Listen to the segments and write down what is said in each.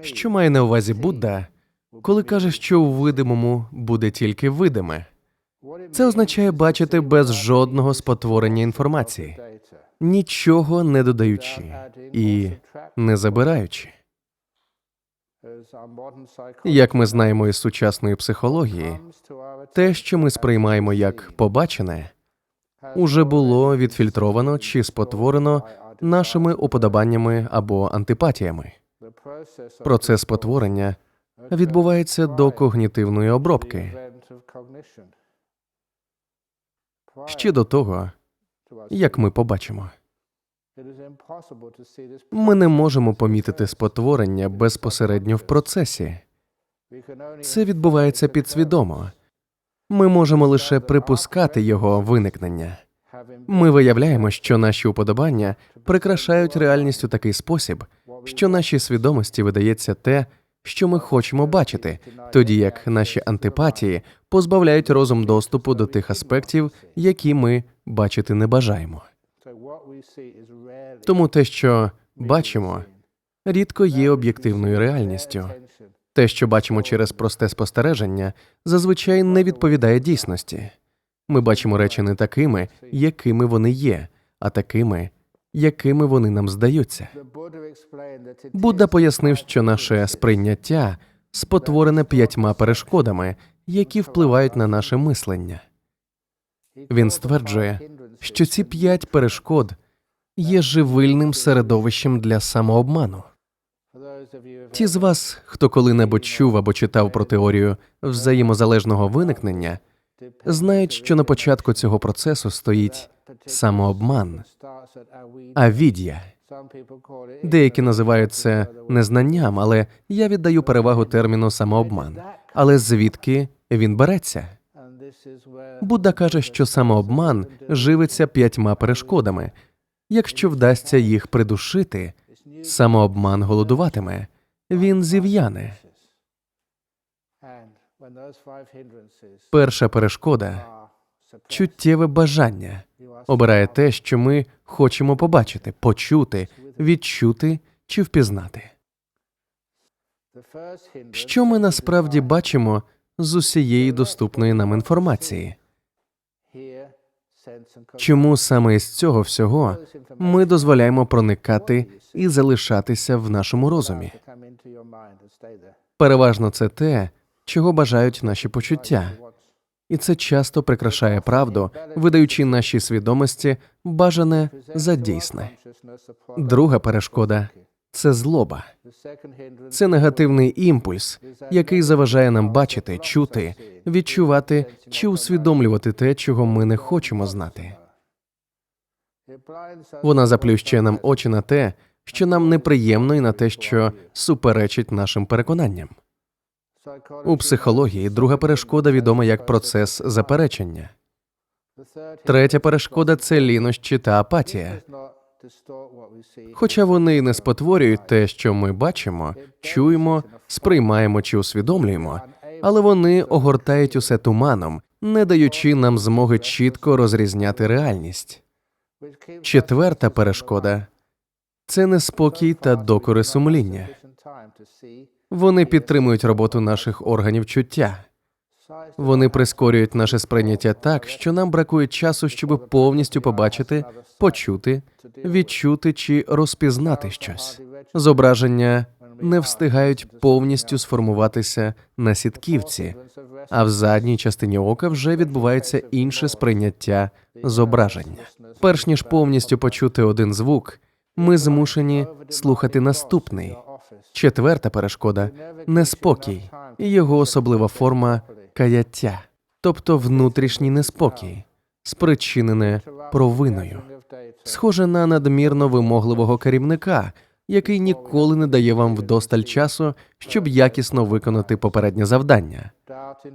Що має на увазі Будда, коли каже, що у видимому буде тільки видиме? Це означає бачити без жодного спотворення інформації, нічого не додаючи і не забираючи. Як ми знаємо із сучасної психології, те, що ми сприймаємо як побачене, уже було відфільтровано чи спотворено нашими уподобаннями або антипатіями. Процес спотворення відбувається до когнітивної обробки ще до того, як ми побачимо. Ми не можемо помітити спотворення безпосередньо в процесі. Це відбувається підсвідомо. Ми можемо лише припускати його виникнення. Ми виявляємо, що наші уподобання прикрашають реальність у такий спосіб, що нашій свідомості видається те, що ми хочемо бачити, тоді як наші антипатії позбавляють розум доступу до тих аспектів, які ми бачити не бажаємо. Тому те, що бачимо, рідко є об'єктивною реальністю. Те, що бачимо через просте спостереження, зазвичай не відповідає дійсності. Ми бачимо речі не такими, якими вони є, а такими, якими вони нам здаються. Будда пояснив, що наше сприйняття спотворене п'ятьма перешкодами, які впливають на наше мислення. Він стверджує, що ці п'ять перешкод є живильним середовищем для самообману. Ті з вас, хто коли-небудь чув або читав про теорію взаємозалежного виникнення, знають, що на початку цього процесу стоїть самообман, авідія. Деякі називають це незнанням, але я віддаю перевагу терміну самообман. Але звідки він береться? Будда каже, що самообман живиться п'ятьма перешкодами. Якщо вдасться їх придушити, самообман голодуватиме, він зів'яне. Перша перешкода чуттєве бажання обирає те, що ми хочемо побачити, почути, відчути чи впізнати. Що ми насправді бачимо з усієї доступної нам інформації? Чому саме із цього всього ми дозволяємо проникати і залишатися в нашому розумі? Переважно це те, чого бажають наші почуття, і це часто прикрашає правду, видаючи нашій свідомості бажане за дійсне. Друга перешкода це злоба, це негативний імпульс, який заважає нам бачити, чути, відчувати чи усвідомлювати те, чого ми не хочемо знати. Вона заплющує нам очі на те, що нам неприємно, і на те, що суперечить нашим переконанням. У психології друга перешкода відома як процес заперечення. Третя перешкода це лінощі та апатія. Хоча вони не спотворюють те, що ми бачимо, чуємо, сприймаємо чи усвідомлюємо, але вони огортають усе туманом, не даючи нам змоги чітко розрізняти реальність. Четверта перешкода це неспокій та докори сумління. Вони підтримують роботу наших органів чуття. Вони прискорюють наше сприйняття так, що нам бракує часу, щоб повністю побачити, почути, відчути чи розпізнати щось. Зображення не встигають повністю сформуватися на сітківці, а в задній частині ока вже відбувається інше сприйняття зображення. Перш ніж повністю почути один звук, ми змушені слухати наступний. Четверта перешкода неспокій, і його особлива форма каяття, тобто внутрішній неспокій, спричинене провиною, схоже на надмірно вимогливого керівника, який ніколи не дає вам вдосталь часу, щоб якісно виконати попереднє завдання.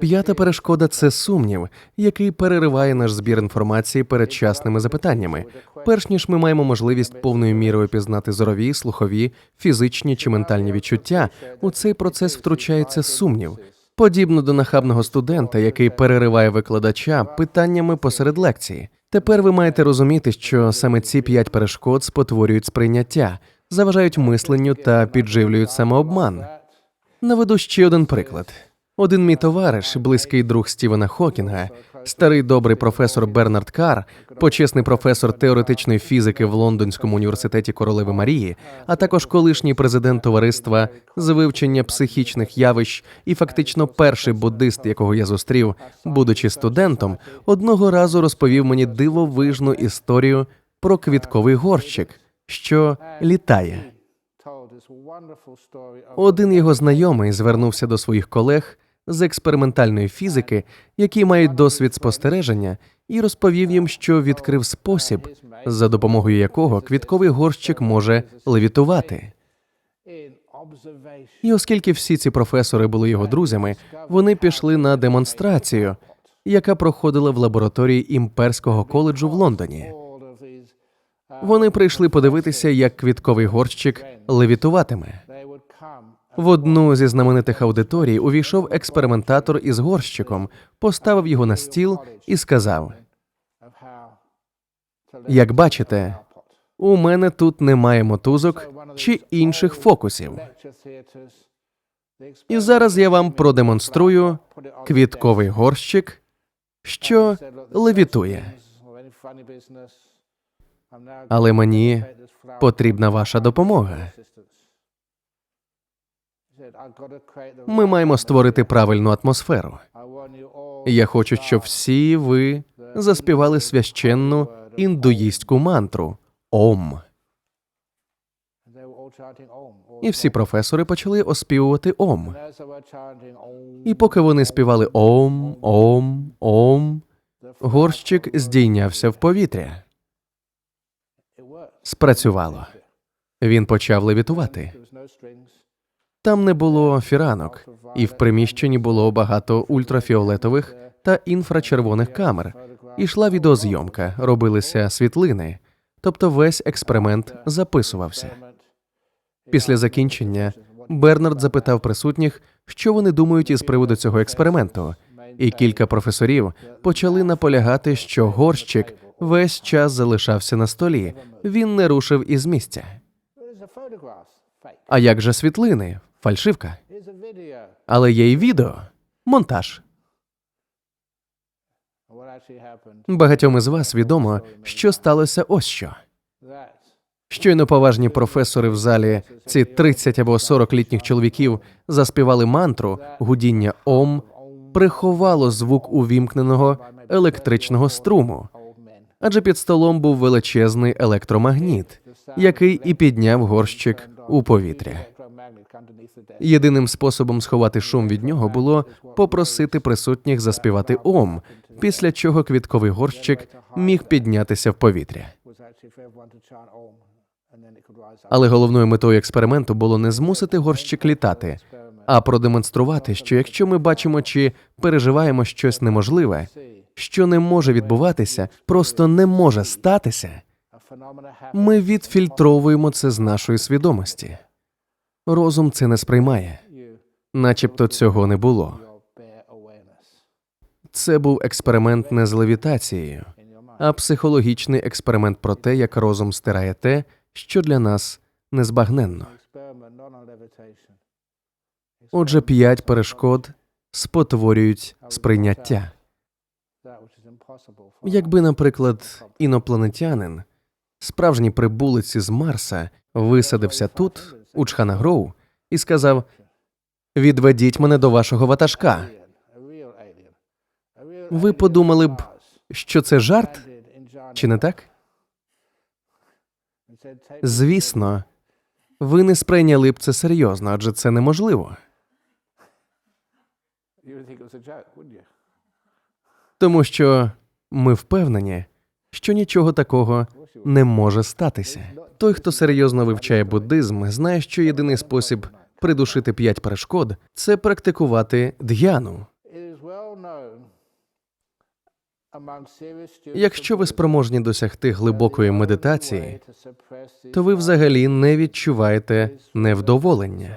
П'ята перешкода це сумнів, який перериває наш збір інформації передчасними запитаннями, перш ніж ми маємо можливість повною мірою пізнати зорові, слухові, фізичні чи ментальні відчуття. У цей процес втручається сумнів, подібно до нахабного студента, який перериває викладача питаннями посеред лекції. Тепер ви маєте розуміти, що саме ці п'ять перешкод спотворюють сприйняття, заважають мисленню та підживлюють самообман. Наведу ще один приклад. Один мій товариш, близький друг Стівена Хокінга, старий добрий професор Бернард Карр, почесний професор теоретичної фізики в Лондонському університеті Королеви Марії, а також колишній президент товариства з вивчення психічних явищ і фактично перший буддист, якого я зустрів, будучи студентом, одного разу розповів мені дивовижну історію про квітковий горщик, що літає. Один його знайомий звернувся до своїх колег з експериментальної фізики, які мають досвід спостереження, і розповів їм, що відкрив спосіб, за допомогою якого квітковий горщик може левітувати. І оскільки всі ці професори були його друзями, вони пішли на демонстрацію, яка проходила в лабораторії імперського коледжу в Лондоні. Вони прийшли подивитися, як квітковий горщик левітуватиме. В одну зі знаменитих аудиторій увійшов експериментатор із горщиком, поставив його на стіл і сказав: Як бачите, у мене тут немає мотузок чи інших фокусів. І зараз я вам продемонструю квітковий горщик, що левітує. Але мені потрібна ваша допомога. Ми маємо створити правильну атмосферу. Я хочу, щоб всі ви заспівали священну індуїстську мантру Ом. І всі професори почали оспівувати Ом. І поки вони співали Ом, Ом, Ом, горщик здійнявся в повітря. Спрацювало. Він почав левітувати. Там не було фіранок, і в приміщенні було багато ультрафіолетових та інфрачервоних камер. Ішла відеозйомка, робилися світлини, тобто весь експеримент записувався. Після закінчення Бернард запитав присутніх, що вони думають із приводу цього експерименту, і кілька професорів почали наполягати, що горщик весь час залишався на столі, він не рушив із місця. А як же світлини? Фальшивка. Але є й відео, монтаж. Багатьом із вас відомо, що сталося ось що. Щойно поважні професори в залі, ці 30 або 40 літніх чоловіків заспівали мантру гудіння ом, приховало звук увімкненого електричного струму, адже під столом був величезний електромагніт, який і підняв горщик у повітря. Єдиним способом сховати шум від нього було попросити присутніх заспівати ом, після чого квітковий горщик міг піднятися в повітря. Але головною метою експерименту було не змусити горщик літати, а продемонструвати, що якщо ми бачимо чи переживаємо щось неможливе, що не може відбуватися, просто не може статися, ми відфільтровуємо це з нашої свідомості. Розум це не сприймає, начебто цього не було. Це був експеримент не з левітацією, а психологічний експеримент про те, як розум стирає те, що для нас незбагненно. Отже, п'ять перешкод спотворюють сприйняття. Якби, наприклад, інопланетянин, справжній прибулець із Марса, висадився тут, у Чханагроу, і сказав: Відведіть мене до вашого ватажка. Ви подумали б, що це жарт, чи не так? Звісно, ви не сприйняли б це серйозно, адже це неможливо. Тому що ми впевнені, що нічого такого не може статися. Той, хто серйозно вивчає буддизм, знає, що єдиний спосіб придушити п'ять перешкод це практикувати д'яну. Якщо ви спроможні досягти глибокої медитації, то ви взагалі не відчуваєте невдоволення.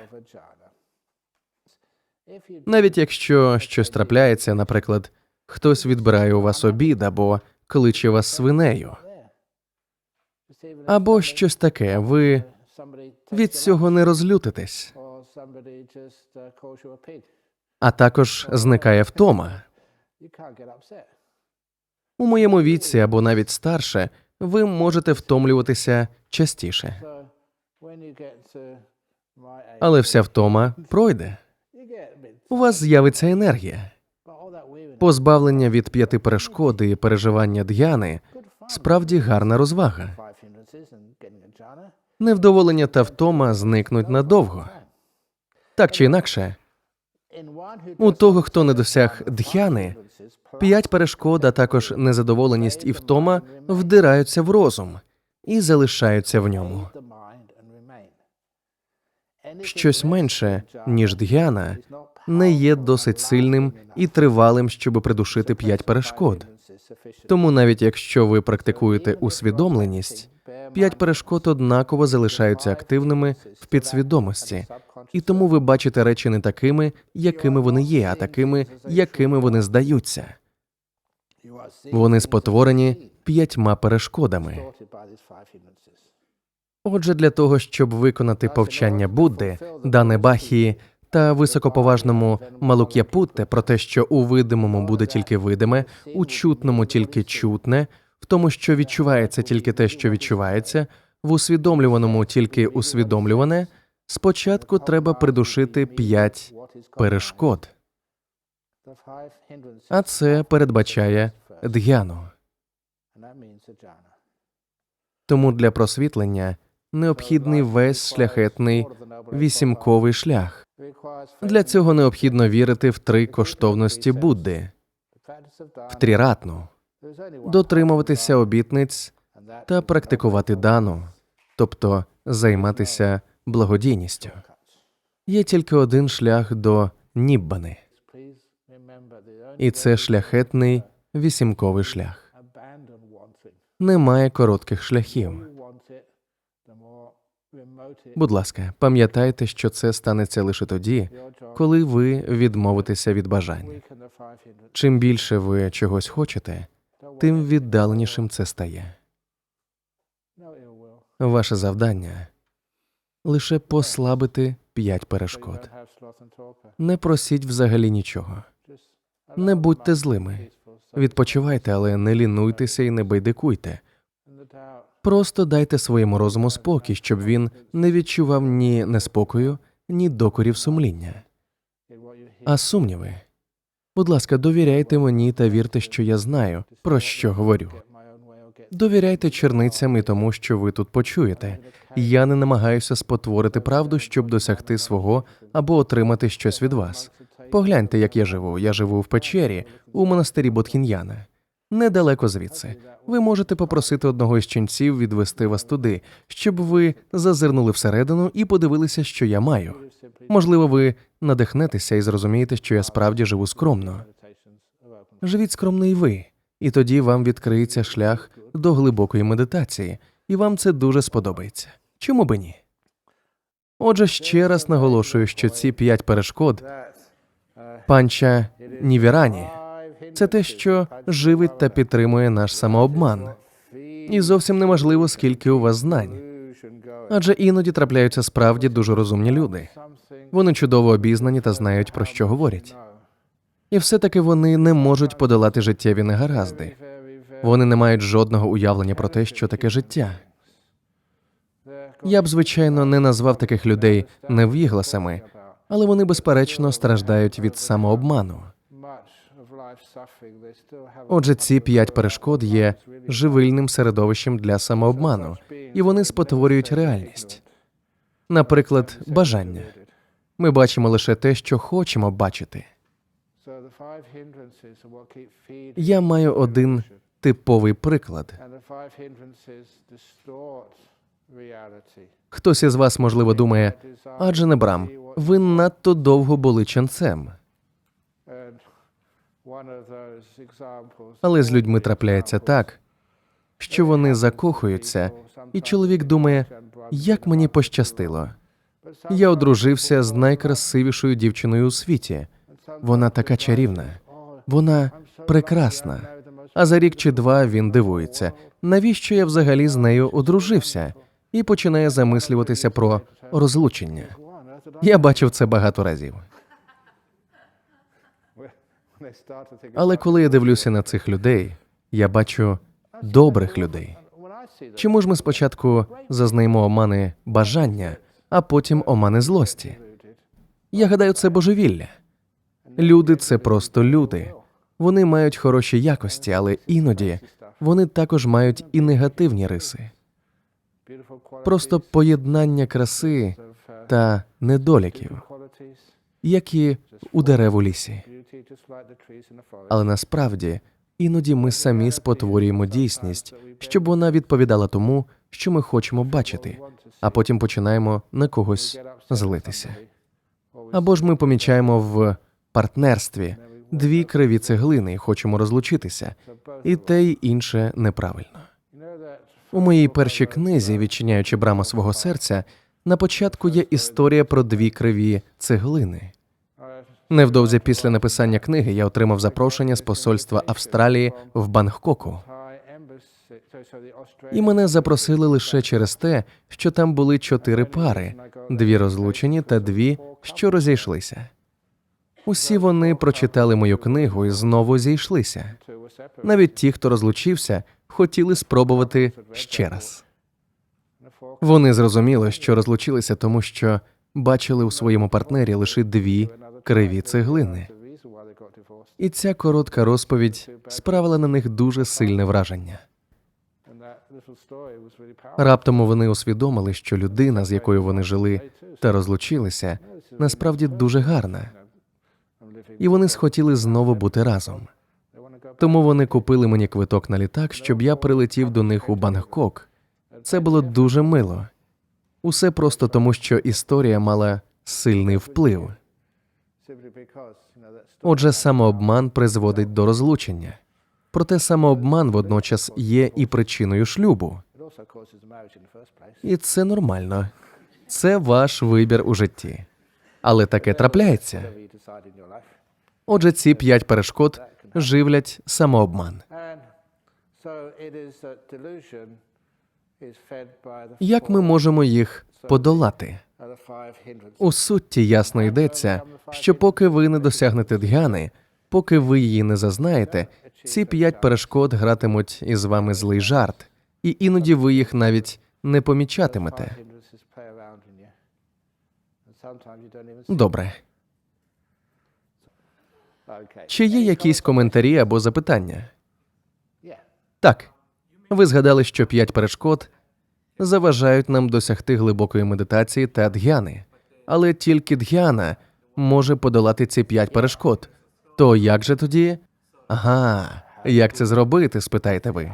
Навіть якщо щось трапляється, наприклад, хтось відбирає у вас обід або кличе вас свинею, або щось таке, ви Від цього не розлютитесь, а також зникає втома. У моєму віці або навіть старше ви можете втомлюватися частіше, але вся втома пройде. У вас з'явиться енергія. Позбавлення від п'яти перешкод і переживання д'яни справді гарна розвага. Невдоволення та втома зникнуть надовго. Так чи інакше, у того, хто не досяг дхяни, п'ять перешкод, а також незадоволеність і втома вдираються в розум і залишаються в ньому. Щось менше, ніж дхяна, не є досить сильним і тривалим, щоб придушити п'ять перешкод. Тому навіть якщо ви практикуєте усвідомленість, п'ять перешкод однаково залишаються активними в підсвідомості, і тому ви бачите речі не такими, якими вони є, а такими, якими вони здаються. Вони спотворені п'ятьма перешкодами. Отже, для того, щоб виконати повчання Будди, дане Бахії та високоповажному Малук'япутте про те, що у видимому буде тільки видиме, у чутному тільки чутне, в тому, що відчувається тільки те, що відчувається, в усвідомлюваному тільки усвідомлюване, спочатку треба придушити п'ять перешкод, а це передбачає д'яну. Тому для просвітлення необхідний весь шляхетний вісімковий шлях. Для цього необхідно вірити в три коштовності Будди, в тріратну, дотримуватися обітниць та практикувати дану, тобто займатися благодійністю. Є тільки один шлях до ніббани, і це шляхетний вісімковий шлях. Немає коротких шляхів. Будь ласка, пам'ятайте, що це станеться лише тоді, коли ви відмовитеся від бажань. Чим більше ви чогось хочете, тим віддаленішим це стає. Ваше завдання лише послабити п'ять перешкод. Не просіть взагалі нічого. Не будьте злими. Відпочивайте, але не лінуйтеся і не байдикуйте. Просто дайте своєму розуму спокій, щоб він не відчував ні неспокою, ні докорів сумління. А сумніви. Будь ласка, довіряйте мені та вірте, що я знаю, про що говорю. Довіряйте черницям і тому, що ви тут почуєте. Я не намагаюся спотворити правду, щоб досягти свого або отримати щось від вас. Погляньте, як я живу. Я живу в печері у монастирі Ботхін'яна. Недалеко звідси. Ви можете попросити одного із ченців відвести вас туди, щоб ви зазирнули всередину і подивилися, що я маю. Можливо, ви надихнетеся і зрозумієте, що я справді живу скромно. Живіть скромно і ви, і тоді вам відкриється шлях до глибокої медитації, і вам це дуже сподобається. Чому би ні? Отже, ще раз наголошую, що ці п'ять перешкод панча нівірані це те, що живить та підтримує наш самообман. І зовсім неможливо, скільки у вас знань. Адже іноді трапляються справді дуже розумні люди. Вони чудово обізнані та знають, про що говорять. І все-таки вони не можуть подолати життєві негаразди. Вони не мають жодного уявлення про те, що таке життя. Я б, звичайно, не назвав таких людей невігласами, але вони безперечно страждають від самообману. Отже, ці п'ять перешкод є живильним середовищем для самообману, і вони спотворюють реальність. Наприклад, бажання. Ми бачимо лише те, що хочемо бачити. Я маю один типовий приклад. Хтось із вас, можливо, думає, адже не брам, ви надто довго були ченцем. Але з людьми трапляється так, що вони закохуються, і чоловік думає, як мені пощастило. Я одружився з найкрасивішою дівчиною у світі. Вона така чарівна, вона прекрасна. А за рік чи два він дивується, навіщо я взагалі з нею одружився? і починає замислюватися про розлучення. Я бачив це багато разів. Але коли я дивлюся на цих людей, я бачу добрих людей. Чому ж ми спочатку зазнаємо омани бажання, а потім омани злості? Я гадаю, це божевілля. Люди це просто люди. Вони мають хороші якості, але іноді вони також мають і негативні риси. Просто поєднання краси та недоліків, як і у дерев у лісі. Але насправді іноді ми самі спотворюємо дійсність, щоб вона відповідала тому, що ми хочемо бачити, а потім починаємо на когось злитися. Або ж ми помічаємо в партнерстві дві криві цеглини і хочемо розлучитися, і те й інше неправильно. У моїй першій книзі, відчиняючи браму свого серця, на початку є історія про дві криві цеглини. Невдовзі після написання книги я отримав запрошення з посольства Австралії в Бангкоку. І мене запросили лише через те, що там були чотири пари: дві розлучені та дві, що розійшлися. Усі вони прочитали мою книгу і знову зійшлися. Навіть ті, хто розлучився, хотіли спробувати ще раз. Вони зрозуміли, що розлучилися, тому що бачили у своєму партнері лише дві криві цеглини. І ця коротка розповідь справила на них дуже сильне враження. Раптом вони усвідомили, що людина, з якою вони жили та розлучилися, насправді дуже гарна, і вони схотіли знову бути разом. Тому вони купили мені квиток на літак, щоб я прилетів до них у Бангкок. Це було дуже мило. Усе просто тому, що історія мала сильний вплив. Отже, самообман призводить до розлучення. Проте самообман водночас є і причиною шлюбу. І це нормально. Це ваш вибір у житті. Але таке трапляється. Отже, ці п'ять перешкод живлять самообман. Як ми можемо їх подолати? У сутті ясно йдеться, що поки ви не досягнете дхяни, поки ви її не зазнаєте, ці п'ять перешкод гратимуть із вами злий жарт, і іноді ви їх навіть не помічатимете. Добре. Чи є якісь коментарі або запитання? Так. Ви згадали, що п'ять перешкод заважають нам досягти глибокої медитації та дхяни. Але тільки дхяна може подолати ці п'ять перешкод. То як же тоді? Ага, як це зробити? спитаєте ви.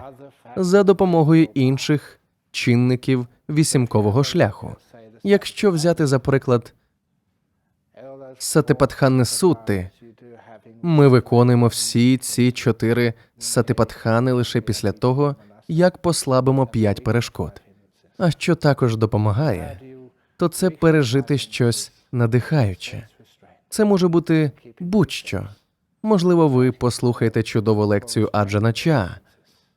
За допомогою інших чинників вісімкового шляху. Якщо взяти за приклад Сатипатхани Сутти, ми виконуємо всі ці чотири сатипатхани лише після того, як послабимо п'ять перешкод. А що також допомагає, то це пережити щось надихаюче. Це може бути будь-що. Можливо, ви послухаєте чудову лекцію Аджана Ча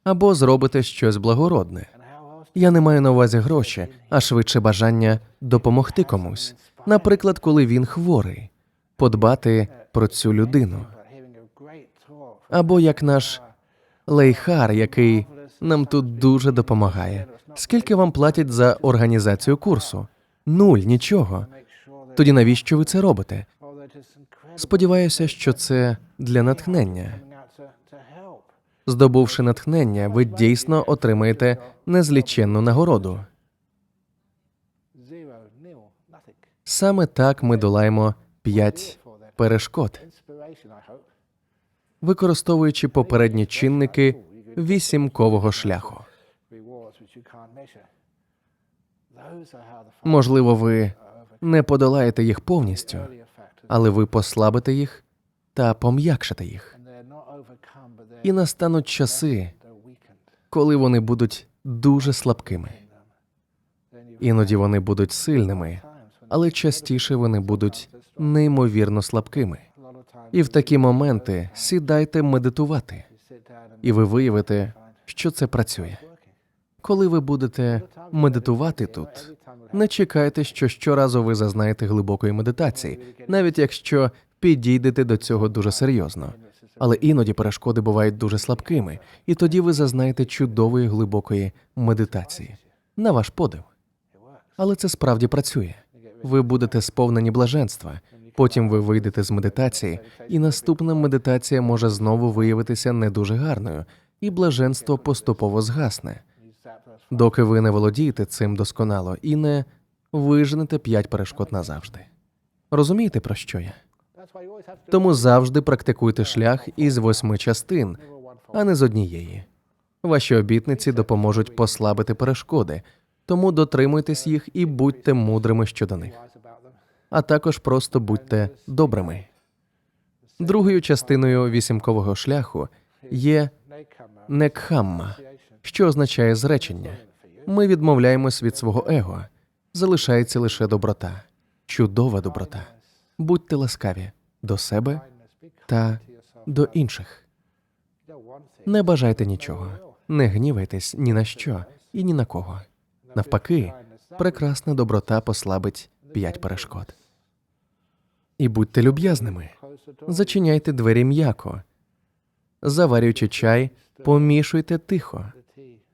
або зробите щось благородне. Я не маю на увазі гроші, а швидше бажання допомогти комусь. Наприклад, коли він хворий, подбати про цю людину. Або як наш лейхар, який нам тут дуже допомагає. Скільки вам платять за організацію курсу? Нуль, нічого. Тоді навіщо ви це робите? Сподіваюся, що це для натхнення. Здобувши натхнення, ви дійсно отримаєте незліченну нагороду. Саме так ми долаємо п'ять перешкод, використовуючи попередні чинники вісімкового шляху. Можливо, ви не подолаєте їх повністю, але ви послабите їх та пом'якшите їх. І настануть часи, коли вони будуть дуже слабкими. Іноді вони будуть сильними, але частіше вони будуть неймовірно слабкими. І в такі моменти сідайте медитувати, і ви виявите, що це працює. Коли ви будете медитувати тут, не чекайте, що щоразу ви зазнаєте глибокої медитації, навіть якщо підійдете до цього дуже серйозно. Але іноді перешкоди бувають дуже слабкими, і тоді ви зазнаєте чудової глибокої медитації на ваш подив. Але це справді працює. Ви будете сповнені блаженства. Потім ви вийдете з медитації, і наступна медитація може знову виявитися не дуже гарною, і блаженство поступово згасне, доки ви не володієте цим досконало і не виженете п'ять перешкод назавжди. Розумієте, про що я? Тому завжди практикуйте шлях із восьми частин, а не з однієї. Ваші обітниці допоможуть послабити перешкоди, тому дотримуйтесь їх і будьте мудрими щодо них. А також просто будьте добрими. Другою частиною вісімкового шляху є некхамма, що означає зречення. Ми відмовляємось від свого его. Залишається лише доброта, чудова доброта. Будьте ласкаві до себе та до інших. Не бажайте нічого, не гнівайтесь ні на що і ні на кого. Навпаки, прекрасна доброта послабить п'ять перешкод. І будьте люб'язними. Зачиняйте двері м'яко. Заварюючи чай, помішуйте тихо.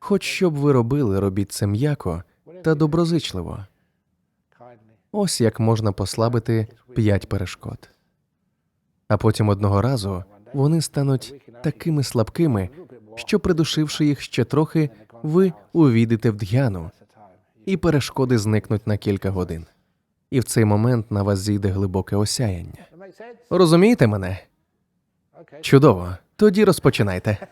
Хоч що б ви робили, робіть це м'яко та доброзичливо. Ось як можна послабити п'ять перешкод. А потім одного разу вони стануть такими слабкими, що, придушивши їх ще трохи, ви увійдете в дхяну, і перешкоди зникнуть на кілька годин. І в цей момент на вас зійде глибоке осяяння. Розумієте мене? Чудово. Тоді розпочинайте.